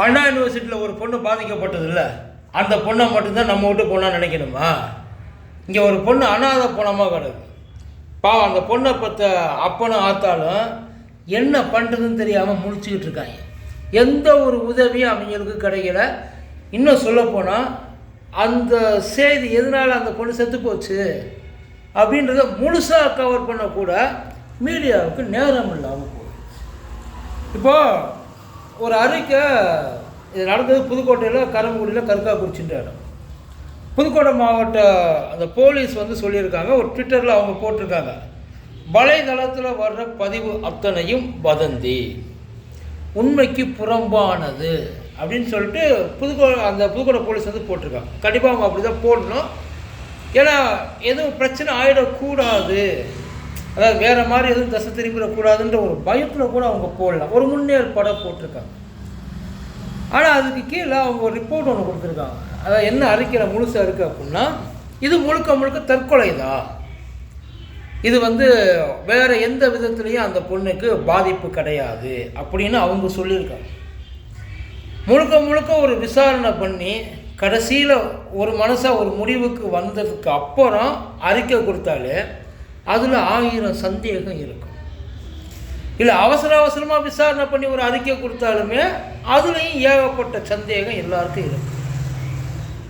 அண்ணா யூனிவர்சிட்டியில் ஒரு பொண்ணு பாதிக்கப்பட்டது இல்லை அந்த பொண்ணை மட்டும்தான் நம்ம விட்டு பொண்ணாக நினைக்கணுமா? இங்கே ஒரு பொண்ணு அனாதை பணமாக கிடக்கு. பாவம் அந்த பொண்ணை பற்ற அப்பனும் ஆத்தாலும் என்ன பண்ணுறதுன்னு தெரியாமல் முடிச்சுக்கிட்டு இருக்காங்க. எந்த ஒரு உதவியும் அவங்களுக்கு கிடைக்கல. இன்னும் சொல்லப்போனால் அந்த செய்தி எதனால் அந்த பொண்ணு செத்து போச்சு அப்படின்றத முழுசாக கவர் பண்ணக்கூட மீடியாவுக்கு நேரம் இல்லாமல் போகுது இப்போது ஒரு அறிக்கை இது நடந்தது புதுக்கோட்டையில் கரம்புடியில் கருக்காக்குறிச்சின்ற இடம் புதுக்கோட்டை மாவட்ட அந்த போலீஸ் வந்து சொல்லியிருக்காங்க ஒரு ட்விட்டரில் அவங்க போட்டிருக்காங்க. வலைதளத்தில் வர்ற பதிவு அத்தனையும் வதந்தி. உண்மைக்கு புறம்பானது அப்படின்னு சொல்லிட்டு புதுக்கோ அந்த புதுக்கோட்டை போலீஸ் வந்து போட்டிருக்காங்க. கண்டிப்பாக அவங்க அப்படி தான் போடணும். ஏன்னா எதுவும் பிரச்சனை ஆகிடக்கூடாது அதாவது வேறு மாதிரி எதுவும் தசை திரும்பிடக்கூடாதுன்ற ஒரு பயத்தில் கூட அவங்க போடலாம் ஒரு முன்னேற்பாடாக போட்டிருக்காங்க. ஆனால் அதுக்கு கீழே அவங்க ஒரு ரிப்போர்ட் ஒன்று கொடுத்துருக்காங்க. அதாவது என்ன அறிக்கையில் முழுசாக இருக்குது அப்படின்னா இது முழுக்க முழுக்க தற்கொலை தான் இது வந்து வேறு எந்த விதத்துலேயும் அந்த பொண்ணுக்கு பாதிப்பு கிடையாது அப்படின்னு அவங்க சொல்லியிருக்காங்க. முழுக்க முழுக்க ஒரு விசாரணை பண்ணி கடைசியில் ஒரு மனசாக ஒரு முடிவுக்கு வந்ததுக்கு அப்புறம் அறிக்கை கொடுத்தாலே அதில் ஆயிரம் சந்தேகம் இருக்கும். இல்லை அவசர அவசரமாக விசாரணை பண்ணி ஒரு அறிக்கை கொடுத்தாலுமே அதுலேயும் ஏகப்பட்ட சந்தேகம் எல்லாருக்கும் இருக்கும்.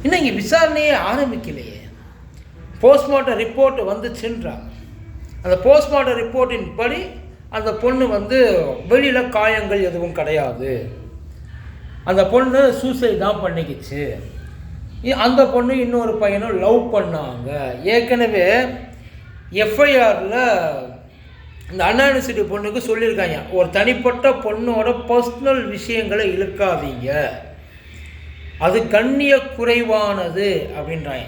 இன்னும் இங்கே விசாரணையே ஆரம்பிக்கலையே. போஸ்ட்மார்ட்டம் ரிப்போர்ட் வந்துச்சுன்றாங்க அந்த போஸ்ட்மார்ட்டம் ரிப்போர்ட்டின் படி அந்த பொண்ணு வந்து வெளியில் காயங்கள் எதுவும் கிடையாது. அந்த பொண்ணு சூசைட் தான் பண்ணிக்கிச்சு. அந்த பொண்ணு இன்னொரு பையனும் லவ் பண்ணாங்க. ஏற்கனவே எஃப்ஐஆரில் இந்த அண்ணா யூனிவர்சிட்டி பொண்ணுக்கு சொல்லியிருக்காங்க ஒரு தனிப்பட்ட பொண்ணோட பர்சனல் விஷயங்களை இழுக்காதீங்க. அது கண்ணிய குறைவானது அப்படின்றாங்க.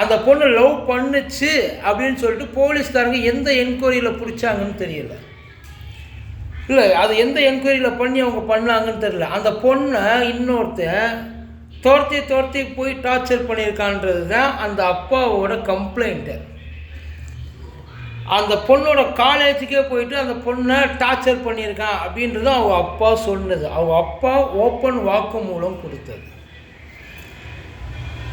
அந்த பொண்ணு லவ் பண்ணுச்சு அப்படின்னு சொல்லிட்டு போலீஸ்காரங்க எந்த என்கொயரியில் பிடிச்சாங்கன்னு தெரியல. இல்லை அது எந்த என்கொயரியில் பண்ணி அவங்க பண்ணாங்கன்னு தெரியல. அந்த பொண்ணை இன்னொருத்தன் துரத்தி துரத்தி போய் டார்ச்சர் பண்ணியிருக்கான்றது தான் அந்த அப்பாவோட கம்ப்ளைண்ட்டு அந்த பொண்ணோட காலேஜுக்கே போயிட்டு அந்த பொண்ணை டார்ச்சர் பண்ணியிருக்கான் அப்படின்றது அவங்க அப்பா சொன்னது. அவங்க அப்பா ஓப்பன் வாக்கு மூலம் கொடுத்தது.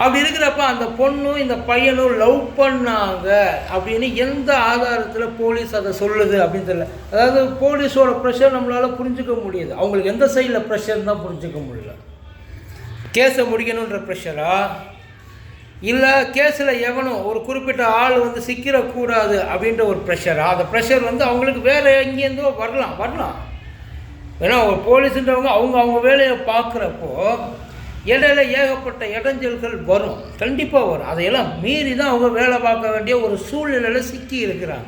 அப்படி இருக்கிறப்ப அந்த பொண்ணும் இந்த பையனும் லவ் பண்ணாங்க அப்படின்னு எந்த ஆதாரத்தில் போலீஸ் அதை சொல்லுது அப்படின்னு தெரியல. அதாவது போலீஸோட ப்ரெஷர் நம்மளால் புரிஞ்சுக்க முடியுது. அவங்களுக்கு எந்த சைடில் ப்ரெஷர் தான் புரிஞ்சுக்க முடியல. கேஸை முடிக்கணுன்ற ப்ரெஷரா இல்லை கேஸில் எவனும் ஒரு குறிப்பிட்ட ஆள் வந்து சிக்கிடக்கூடாது அப்படின்ற ஒரு ப்ரெஷர் அந்த ப்ரெஷர் வந்து அவங்களுக்கு வேறு எங்கேருந்தோ வரலாம் வரலாம். ஏன்னா ஒரு போலீஸுன்றவங்க அவங்க அவங்க வேலையை பார்க்குறப்போ இடையில ஏகப்பட்ட இடைஞ்சல்கள் வரும். கண்டிப்பாக வரும். அதையெல்லாம் மீறி தான் அவங்க வேலை பார்க்க வேண்டிய ஒரு சூழ்நிலையில் சிக்கி இருக்கிறாங்க.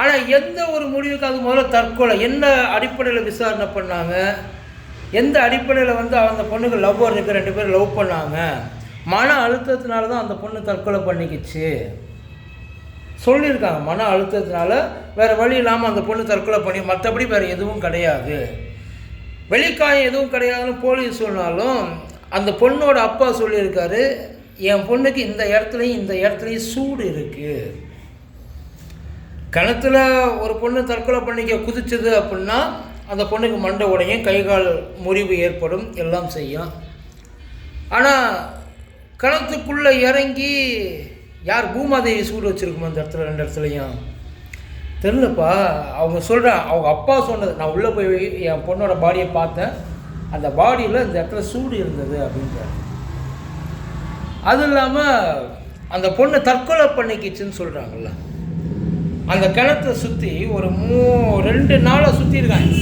ஆனால் எந்த ஒரு முடிவுக்கு அது முதல்ல தற்கொலை? என்ன அடிப்படையில் விசாரணை பண்ணாங்க? எந்த அடிப்படையில் வந்து அந்த பொண்ணுக்கு லவ்வர் இருக்கு ரெண்டு பேரும் லவ் பண்ணாங்க? மன அழுத்தத்தினால தான் அந்த பொண்ணு தற்கொலை பண்ணிக்கிச்சு. சொல்லியிருக்காங்க மன அழுத்தத்தினால வேறு வழி இல்லாமல் அந்த பொண்ணு தற்கொலை பண்ணி மற்றபடி வேறு எதுவும் கிடையாது. வெளிக்காயம் எதுவும் கிடையாதுன்னு போலீஸ் சொன்னாலும் அந்த பொண்ணோட அப்பா சொல்லியிருக்காரு என் பொண்ணுக்கு இந்த இடத்துலையும் இந்த இடத்துலையும் சூடு இருக்குது கிணத்துல ஒரு பொண்ணு தற்கொலை பண்ணிக்க குதிச்சது அப்படின்னா அந்த பொண்ணுக்கு மண்டை உடையும் கை கால் முறிவு ஏற்படும் எல்லாம் செய்யும். ஆனால் கிணத்துக்குள்ளே இறங்கி யார் பூமாதேவி சூடு வச்சுருக்குமா அந்த இடத்துல ரெண்டு இடத்துலையும். தெரிலப்பா அவங்க சொல்கிறேன் அவங்க அப்பா சொன்னது நான் உள்ளே போய் என் பொண்ணோட பாடியை பார்த்தேன். அந்த பாடியில் இந்த இடத்துல சூடு இருந்தது அப்படின்றாரு. அது இல்லாமல் அந்த பொண்ணை தற்கொலை பண்ணிக்கிச்சுன்னு சொல்கிறாங்கல்ல அந்த கிணத்தை சுற்றி ஒரு மூ ரெண்டு நாளை சுற்றி இருக்காங்க.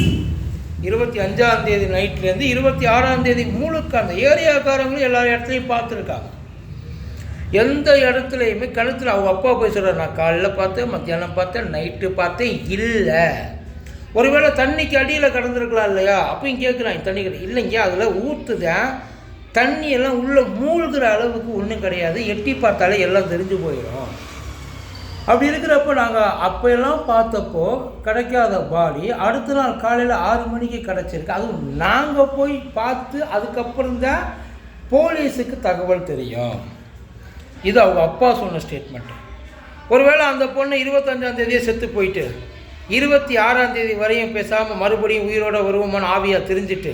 இருபத்தி அஞ்சாம் தேதி நைட்லேருந்து இருபத்தி ஆறாம் தேதி முழுக்க அந்த ஏரியாக்காரங்களும் எல்லா இடத்துலையும் பார்த்துருக்காங்க. எந்த இடத்துலையுமே கழுத்தில் அவங்க அப்பா போய் சொல்கிறார் நான் காலைல பார்த்தேன் மத்தியானம் பார்த்தேன் நைட்டு பார்த்தேன் இல்லை. ஒருவேளை தண்ணிக்கு அடியில் கடந்திருக்கலாம் இல்லையா? அப்பயும் கேட்குறாங்க தண்ணி கிடையாது இல்லைங்க அதில் ஊற்றுதேன் தண்ணியெல்லாம் உள்ளே மூழ்கிற அளவுக்கு ஒன்றும் கிடையாது. எட்டி பார்த்தாலே எல்லாம் தெரிஞ்சு போயிடும். அப்படி இருக்கிறப்ப நாங்கள் அப்போயெல்லாம் பார்த்தப்போ கிடைக்காத பாடி அடுத்த நாள் காலையில் ஆறு மணிக்கு கிடச்சிருக்கு. அதுவும் நாங்கள் போய் பார்த்து அதுக்கப்புறம் தான் போலீஸுக்கு தகவல் தெரியும். இது அவங்க அப்பா சொன்ன ஸ்டேட்மெண்ட்டு ஒருவேளை அந்த பொண்ணு இருபத்தஞ்சாம் தேதியே செத்து போயிட்டு இருபத்தி ஆறாம் தேதி வரையும் பேசாமல் மறுபடியும் உயிரோட வருவோமான ஆவியாக தெரிஞ்சுட்டு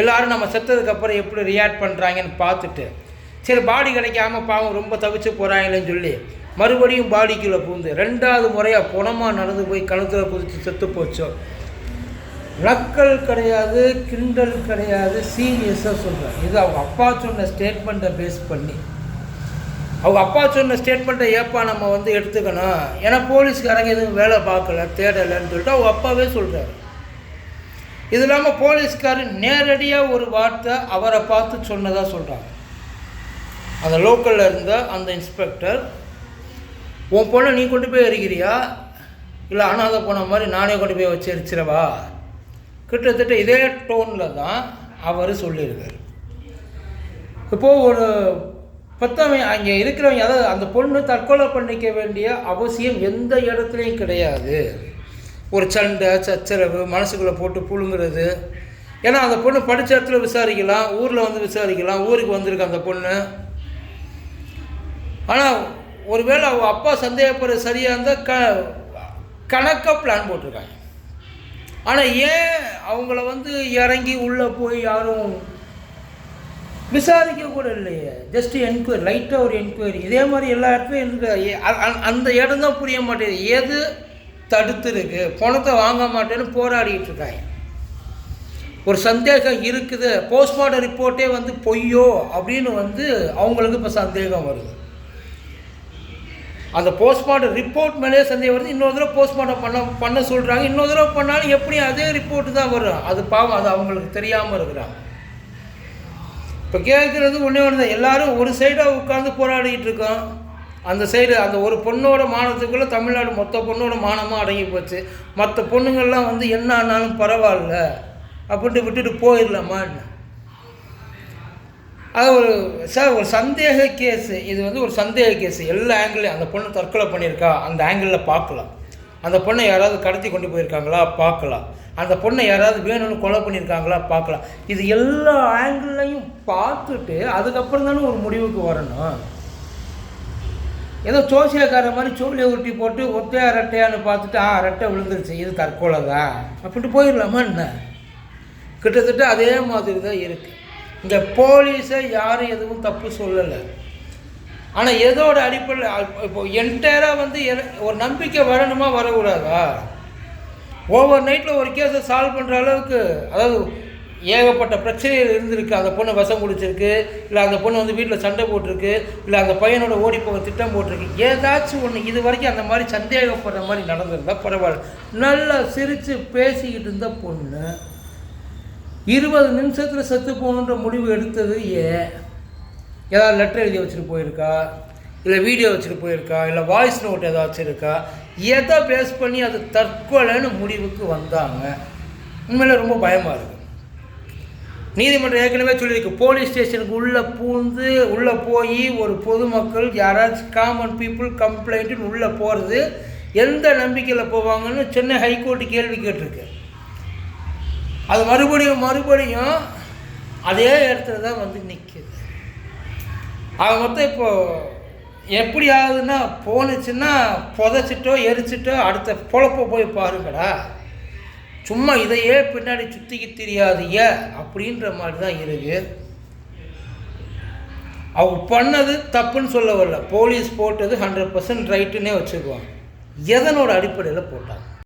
எல்லாரும் நம்ம செத்ததுக்கப்புறம் எப்படி ரியாக்ட் பண்ணுறாங்கன்னு பார்த்துட்டு சரி பாடி கிடைக்காம பாவம் ரொம்ப தவிச்சு போகிறாங்களேன்னு சொல்லி மறுபடியும் பாடிக்குள்ளே பூந்து ரெண்டாவது முறையாக புணமாக நடந்து போய் கணத்தில் குதித்து செத்து போச்சோ. நக்கல் கிடையாது கிண்டல் கிடையாது சீரியஸாக சொல்கிறேன் இது அவங்க அப்பா சொன்ன ஸ்டேட்மெண்ட்டை பேஸ் பண்ணி. அவங்க அப்பா சொன்ன ஸ்டேட்மெண்ட்டை ஏப்பா நம்ம வந்து எடுத்துக்கணும்? ஏன்னா போலீஸ்காரங்க எதுவும் வேலை பார்க்கல தேடலைன்னு சொல்லிட்டு அவங்க அப்பாவே சொல்கிறார் இது இல்லாமல் போலீஸ்காரர் நேரடியாக ஒரு வார்த்தை அவரை பார்த்து சொன்னதாக சொல்கிறாங்க அந்த லோக்கலில் இருந்த அந்த இன்ஸ்பெக்டர் உன் பொண்ணை நீ கொண்டு போய் எரிக்கிறியா இல்லை அனாதை போன மாதிரி நானே கொண்டு போய் வச்சு எரிச்சிடவா? கிட்டத்தட்ட இதே டோனில் தான் அவர் சொல்லியிருக்காரு. இப்போது ஒரு பத்தவன் அங்கே இருக்கிறவங்க அதாவது அந்த பொண்ணு தற்கொலை பண்ணிக்க வேண்டிய அவசியம் எந்த இடத்துலையும் கிடையாது. ஒரு சண்டை சச்சரவு மனசுக்குள்ளே போட்டு புழுங்குறது. ஏன்னா அந்த பொண்ணு படித்த இடத்துல விசாரிக்கலாம் ஊரில் வந்து விசாரிக்கலாம் ஊருக்கு வந்திருக்கு அந்த பொண்ணு. ஆனால் ஒருவேளை அவங்க அப்பா சந்தேகப்படுறது சரியாக இருந்தால் க கணக்காக பிளான் போட்டிருக்காங்க. ஆனால் ஏன் அவங்கள வந்து இறங்கி உள்ளே போய் யாரும் விசாரிக்க கூட இல்லையே? ஜஸ்ட் என்கொயரி லைட்டாக ஒரு என்கொயரி இதே மாதிரி எல்லா இடத்துலையும் இருக்கு. அந்த இடம் தான் புரிய மாட்டேங்குது. எது தடுத்துருக்கு? பணத்தை வாங்க மாட்டேன்னு போராடிட்டு இருக்காங்க. ஒரு சந்தேகம் இருக்குது. போஸ்ட்மார்ட்டம் ரிப்போர்ட்டே வந்து பொய்யோ அப்படின்னு வந்து அவங்களுக்கு இப்போ சந்தேகம் வருது. அந்த போஸ்ட்மார்ட்டம் ரிப்போர்ட் மேலே சந்தேகம் வருது. இன்னொரு தடவை போஸ்ட்மார்ட்டம் பண்ண பண்ண சொல்கிறாங்க இன்னொரு தடவை பண்ணாலும் எப்படி அதே ரிப்போர்ட்டு தான் வரும். அது பாவம் அது அவங்களுக்கு தெரியாமல் இருக்கிறாங்க. இப்போ கேட்குறது ஒன்றே ஒன்று தான் எல்லாரும் ஒரு சைடாக உட்காந்து போராடிக்கிட்டு இருக்கோம். அந்த சைடு அந்த ஒரு பொண்ணோட மானத்துக்குள்ளே தமிழ்நாடு மொத்த பொண்ணோட மானமாக அடங்கி போச்சு. மற்ற பொண்ணுங்கள்லாம் வந்து என்ன ஆனாலும் பரவாயில்ல. அப்படின்ட்டு விட்டுட்டு போயிடலாமா என்ன? அது ஒரு சார் ஒரு சந்தேக கேஸு இது வந்து ஒரு சந்தேக கேஸு எல்லா ஆங்கிளையும் அந்த பொண்ணு தற்கொலை பண்ணியிருக்கா? அந்த ஆங்கிளில் பார்க்கலாம். அந்த பொண்ணை யாராவது கடத்தி கொண்டு போயிருக்காங்களா? பார்க்கலாம். அந்த பொண்ணை யாராவது வேணும்னு கொலை பண்ணியிருக்காங்களா? பார்க்கலாம். இது எல்லா ஆங்கிள்லையும் பார்த்துட்டு அதுக்கப்புறம் தானே ஒரு முடிவுக்கு வரணும். ஏதோ சோசியக்கார மாதிரி சோழியை உருட்டி போட்டு ஒத்தையா ரெட்டையான்னு பார்த்துட்டு ஆ ரெட்டை விழுந்துருச்சு இது தற்கொலை தான் அப்படின்ட்டு போயிடலாமா என்ன? கிட்டத்தட்ட அதே மாதிரி தான் இருக்குது இங்கே போலீஸை யாரும் எதுவும் தப்பு சொல்லலை. ஆனால் எதோட அடிப்படையில் இப்போ என்டையராக வந்து ஒரு நம்பிக்கை வரணுமா வரக்கூடாதா? ஓவர் நைட்டில் ஒரு கேஸை சால்வ் பண்ணுற அளவுக்கு அதாவது ஏகப்பட்ட பிரச்சனைகள் இருந்திருக்கு. அந்த பொண்ணு விஷம் குடிச்சிருக்கு இல்லை அந்த பொண்ணு வந்து வீட்டில் சண்டை போட்டிருக்கு இல்லை அந்த பையனோட ஓடி போக திட்டம் போட்டிருக்கு. ஏதாச்சும் ஒன்று இது வரைக்கும் அந்த மாதிரி சந்தேகப்படுற மாதிரி நடந்திருந்தா பரவாயில்ல. நல்லா சிரித்து பேசிக்கிட்டு இருந்த பொண்ணு இருபது நிமிஷத்தில் செத்து போகணுன்ற முடிவு எடுத்தது ஏன் ஏதாவது லெட்டர் எழுதி வச்சுட்டு போயிருக்கா? இல்லை வீடியோ வச்சுட்டு போயிருக்கா? இல்லை வாய்ஸ் நோட் ஏதாவது வச்சுருக்கா? எதை பேஸ் பண்ணி அது தற்கொலைன்னு முடிவுக்கு வந்தாங்க? உண்மையில் ரொம்ப பயமாக இருக்குது நீதிமன்றம் ஏற்கனவே சொல்லியிருக்கு. போலீஸ் ஸ்டேஷனுக்கு உள்ளே பூந்து உள்ளே போய் ஒரு பொதுமக்கள் யாராச்சும் காமன் பீப்புள் கம்ப்ளைண்ட்டுன்னு உள்ளே போகிறது எந்த நம்பிக்கையில் போவாங்கன்னு சென்னை ஹைகோர்ட்டு கேள்வி கேட்டிருக்கு. அது மறுபடியும் மறுபடியும் அதே இடத்துல தான் வந்து நிற்கிது அது மொத்தம் இப்போது எப்படி ஆகுதுன்னா போனுச்சுன்னா புதைச்சிட்டோ எரிச்சிட்டோ அடுத்த பொழப்ப போய் பாருங்கடா. சும்மா இதையே பின்னாடி சுற்றிக்கு தெரியாதிய அப்படின்ற மாதிரி தான் இருக்குது அவங்க பண்ணது தப்புன்னு சொல்ல வரல. போலீஸ் போட்டது ஹண்ட்ரட் பர்சன்ட் ரைட்டுன்னே வச்சுக்குவாங்க எதனோட அடிப்படையில் போட்டாங்க?